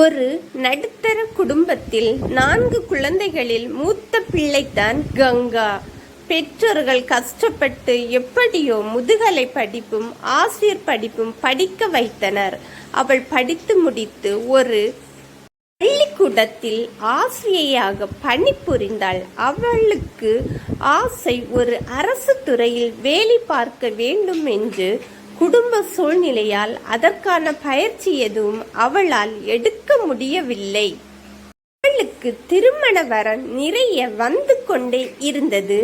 ஒரு நடுத்தர குடும்பத்தில் நான்கு குழந்தைகளில் மூத்த பிள்ளைதான் கங்கா. பெற்றோர்கள் கஷ்டப்பட்டு எப்படியோ முதுகலை படிப்பும் ஆசிரியர் படிப்பும் படிக்க வைத்தனர். அவள் படித்து முடித்து ஒரு பள்ளிக்கூடத்தில் ஆசிரியையாக பணிபுரிந்தாள். அவளுக்கு ஆசை ஒரு அரசு துறையில் வேலை பார்க்க வேண்டும் என்று குடும்ப சூழ்நிலையால் அதற்கான பயிற்சி எதுவும் அவளால் எடுக்க முடியவில்லை. அவளுக்கு திருமண வரன் நிறைய வந்து கொண்டே இருந்தது.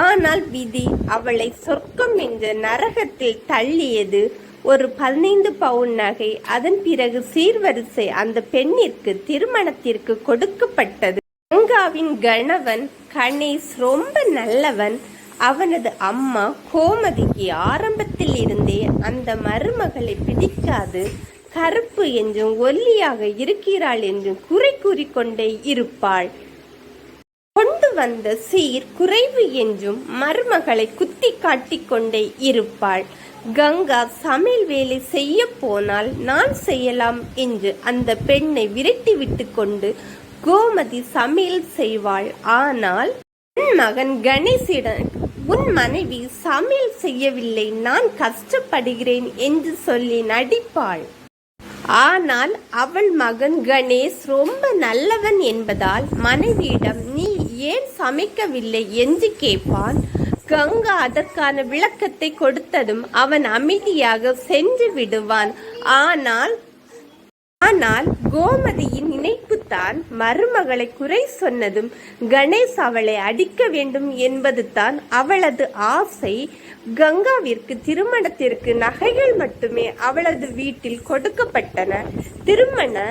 ஆனால் விதி அவளை சொர்க்கம் என்ற நரகத்தில் தள்ளியது. ஒரு பதினைந்து பவுன் நகை அதன் பிறகு சீர்வரிசை அந்த பெண்ணிற்கு திருமணத்திற்கு கொடுக்கப்பட்டது. கங்காவின் கணவன் கணேஷ் ரொம்ப நல்லவன். அவனது அம்மா கோமதிக்கு ஆரம்பத்தில் இருந்தே அந்த மருமகளை பிடிக்காது கருப்பு என்றும் ஒல்லியாக இருக்கிறாள் என்றும் குறை கூறிக்கொண்டே இருப்பாள். கொண்டு வந்த சீர் குறைவு என்றும் மருமகளை குத்தி காட்டிக்கொண்டே இருப்பாள். கங்கா சமையல் வேலை செய்ய போனால் நான் செய்யலாம் என்று அந்த பெண்ணை விரட்டி விட்டு கொண்டு கோமதி சமையல் செய்வாள். ஆனால் மகன் கணேசிடம் உன் மனைவி சமையல் செய்யவில்லை நான் கஷ்டப்படுகிறேன் என்று சொல்லி நடிப்பாள். ஆனால் அவள் மகன் கணேஷ் ரொம்ப நல்லவன் என்பதால் மனைவியிடம் நீ ஏன் சமைக்கவில்லை? என்று கேட்பான். கங்கா அதற்கான விளக்கத்தை கொடுத்ததும் அவன் அமைதியாக சென்று விடுவான். ஆனால் ஆனால் கோமதியின் நினைப்பு தான் மருமகளை குறை சொன்னதும் கணேஷ் அவளை அடிக்க வேண்டும் என்பது தான் அவளது ஆசை. கங்காவிற்கு திருமணத்திற்கு நகைகள் மட்டுமே அவளது வீட்டில் கொடுக்கப்பட்டன. திருமண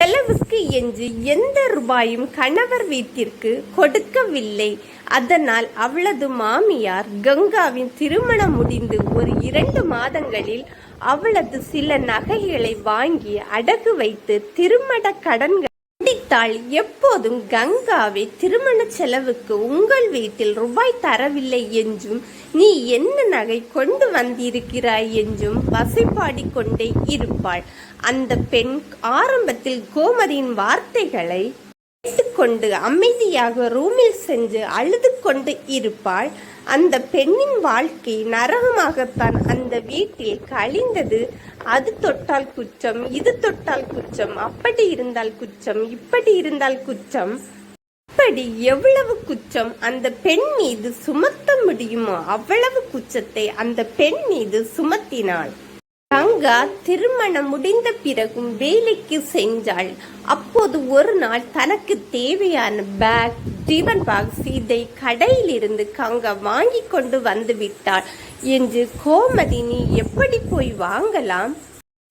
செலவுக்கு என்று எந்த ரூபாயும் கணவர் வீட்டிற்கு கொடுக்கவில்லை. அதனால் அவளது மாமியார் கங்காவின் திருமணம் முடிந்து ஒரு இரண்டு மாதங்களில் அவளது சில நகைகளை வாங்கி அடகு வைத்து திருமண கடன்கள் கண்டித்தாள் எப்போதும் கங்காவை திருமண செலவுக்கு உங்கள் வீட்டில் ரூபாய் தரவில்லை என்றும் நீ என்ன நகை கொண்டு வந்திருக்கிறாய் என்றும் வசைப்பாடி கொண்டே இருப்பாள். அந்த பெண் ஆரம்பத்தில் கோமதியின் வார்த்தைகளை கேட்டுக்கொண்டு அமைதியாக ரூமில் சென்று அழுது கொண்டு இருப்பாள். அந்த பெண்ணின் வாழ்க்கை நரகமாகத்தான் அந்த வீட்டில் கழிந்தது. அது தொட்டால் குற்றம் இது தொட்டால் குற்றம் அப்படி இருந்தால் குற்றம் இப்படி இருந்தால் குற்றம். அப்படி எவ்வளவு குற்றம் அந்த பெண் மீது சுமத்த முடியுமோ அவ்வளவு குற்றத்தை அந்த பெண் மீது சுமத்தினாள். கங்கா திருமணம் முடிந்த பிறகும் வேலைக்கு சென்றாள். அப்போது ஒரு நாள் தனக்கு தேவையான பேக் டிபன் பாக்ஸ் இதை கடையிலிருந்து கங்கா வாங்கி கொண்டு வந்து விட்டாள். என்று கோமதி நீ எப்படி போய் வாங்கலாம்?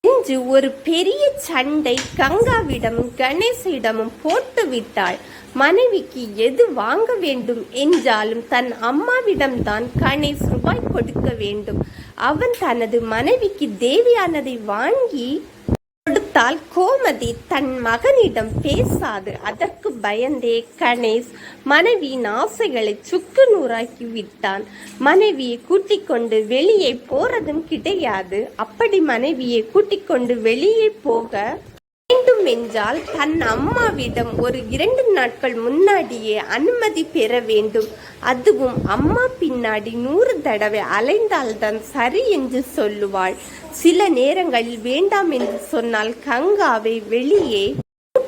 என்று ஒரு பெரிய சண்டை கங்காவிடமும் கணேசிடமும் போட்டு விட்டாள். மனைவிக்கு எது வாங்க வேண்டும் என்றாலும் தன் அம்மாவிடம்தான் கணேஷ் ரூபாய் கொடுக்க வேண்டும். அவன் தனது மனைவிக்கு தேவையானதை வாங்கி கொடுத்தால் கோமதி தன் மகனிடம் பேசாது. அதற்கு பயந்தே கணேஷ் மனைவியின் ஆசைகளை சுக்கு நூறாக்கி விட்டான். மனைவியை கூட்டிக் கொண்டு வெளியே போறதும் கிடையாது. அப்படி மனைவியை கூட்டிக் கொண்டு வெளியே போக வேண்டும் என்றால் தன் அம்மாவிடம் ஒரு இரண்டு நாட்கள் முன்னாடியே அனுமதி பெற வேண்டும். அதுவும் அம்மா பின்னாடி நூறு தடவை அலைந்தால்தான் சரி என்று சொல்லுவாள். சில நேரங்களில் வேண்டாம் என்று சொன்னால் கங்காவை வெளியே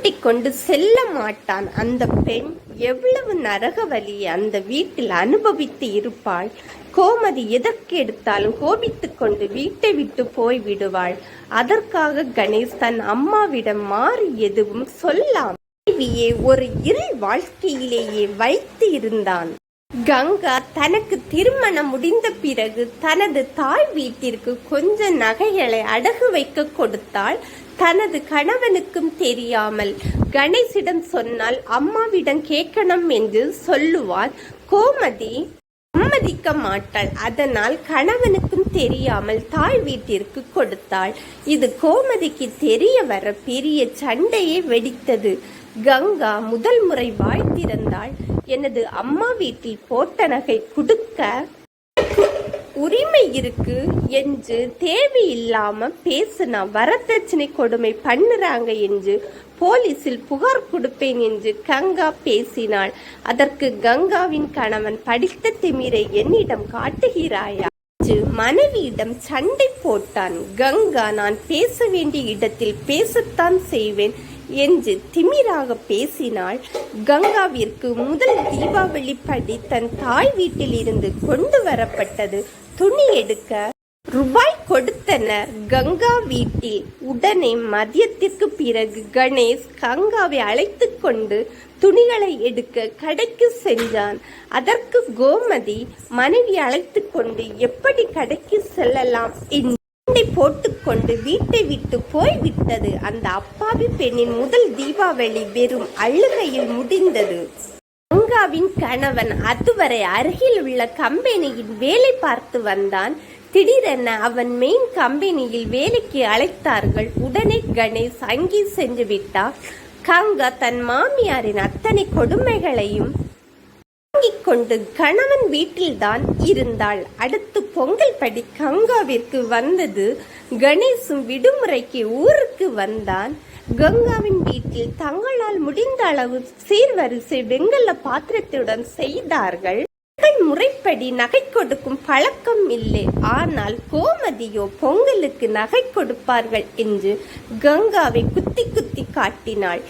கூட்டிக் கொண்டு செல்ல மாட்டான். அந்த பெண் எவ்வளவு நரக வலியை அந்த வீட்டில் அனுபவித்து இருப்பாள். கோமதி எதற்கு எடுத்தாலும் கோபித்துக் கொண்டு வீட்டை விட்டு போய் விடுவாள். அதற்காக கணேஷ் தன் அம்மாவிடம் மாறி எதுவும் சொல்லாம் ஒரு இருள் வாழ்க்கையிலேயே வைத்து இருந்தான். கங்கா தனக்கு திருமணம் முடிந்த பிறகு தனது தாய் வீட்டிற்கு கொஞ்ச நகைகளை அடகு வைக்க கொடுத்தாள். தனது கணவனுக்கும் தெரியாமல் கணேசிடம் சொன்னால் அம்மாவிடம் கேட்கணும் என்று சொல்லுவார். கோமதி சம்மதிக்க மாட்டாள். அதனால் கணவனுக்கும் தெரியாமல் தாய் வீட்டிற்கு கொடுத்தாள். இது கோமதிக்கு தெரிய வர பெரிய சண்டையே வெடித்தது. கங்கா முதல் முறை வாய் எனது அம்மா வீட்டில் போட்ட நகை கொடுக்க உரிமை இருக்கு என்று தேவையில்லாம பேசுனா வரதட்சணை கொடுமை பண்ணுறாங்க என்று போலீசில் புகார் கொடுப்பேன் என்று கங்கா பேசினாள். அதற்கு கங்காவின் கணவன் படித்த திமிரை என்னிடம் காட்டுகிறாயா? மனைவியிடம் சண்டை போட்டான். கங்கா நான் பேச வேண்டிய இடத்தில் பேசத்தான் செய்வேன். என்று திமிராக பேசினாள். கங்காவிற்கு முதல் தீபாவளி படி தன் தாய் வீட்டில் இருந்து கொண்டு வரப்பட்டது துணி எடுக்க ரூபாய் கொடுத்தனர் கங்கா வீட்டில் உடனே மதியத்திற்கு பிறகு கணேஷ் கங்காவை அழைத்து கொண்டு துணிகளை எடுக்க கடைக்கு சென்றான். அதற்கு கோமதி மனைவி அழைத்து கொண்டு எப்படி கடைக்கு செல்லலாம்? என்று சண்டை போட்டுக்கொண்டு வீட்டை விட்டு போய்விட்டது. அந்த அப்பாவி பெண்ணின் முதல் தீபாவளி வெறும் அழுகையில் முடிந்தது. கங்காவின் கணவன் அதுவரை அருகில் உள்ள கம்பெனியில் வேலை பார்த்து வந்தான். திடீரென அவன் மெயின் கம்பெனியில் வேலைக்கு அழைத்தார்கள். உடனே கணேஷ் அங்கே சென்று விட்டார். கங்கா தன் மாமியாரின் அத்தனை கொடுமைகளையும் தாங்கிக் கொண்டு கணவன் வீட்டில்தான் இருந்தாள். அடுத்து பொங்கல் படி கங்காவிற்கு வந்தது. கணேசும் விடுமுறைக்கு ஊருக்கு வந்தான். கங்காவின் வீட்டில் தங்களால் முடிந்த அளவு சீர்வரிசை வெங்கல பாத்திரத்துடன் செய்தார்கள். முறைப்படி நகை கொடுக்கும் பழக்கம் இல்லை. ஆனால் கோமதியோ பொங்கலுக்கு நகை கொடுப்பார்கள் என்று கங்காவை குத்தி குத்தி காட்டினாள்.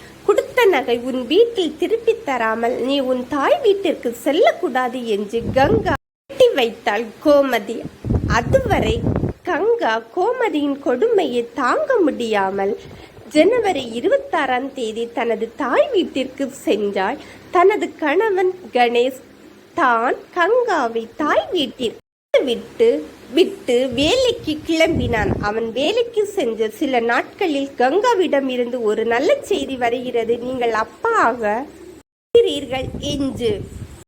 கொடுத்த நகை உன் வீட்டில் திருப்பித் தராமல் நீ உன் தாய் வீட்டிற்கு செல்லக்கூடாது என்று கங்கா கட்டி வைத்தாள் கோமதி. அதுவரை கங்கா கோமதியின் கொடுமையை தாங்க முடியாமல் ஜனவரி இருபத்தாறாம் தேதி தனது தாய் வீட்டிற்கு சென்றாள். தனது கணவன் கணேஷ் தான் கங்காவை தாய் வீட்டிற்கு விட்டு விட்டு வேலைக்கு கிளம்பினான். அவன் வேலைக்கு சென்ற சில நாட்களில் கங்காவிடம் இருந்து ஒரு நல்ல செய்தி வருகிறது. நீங்கள் அப்பாக என்று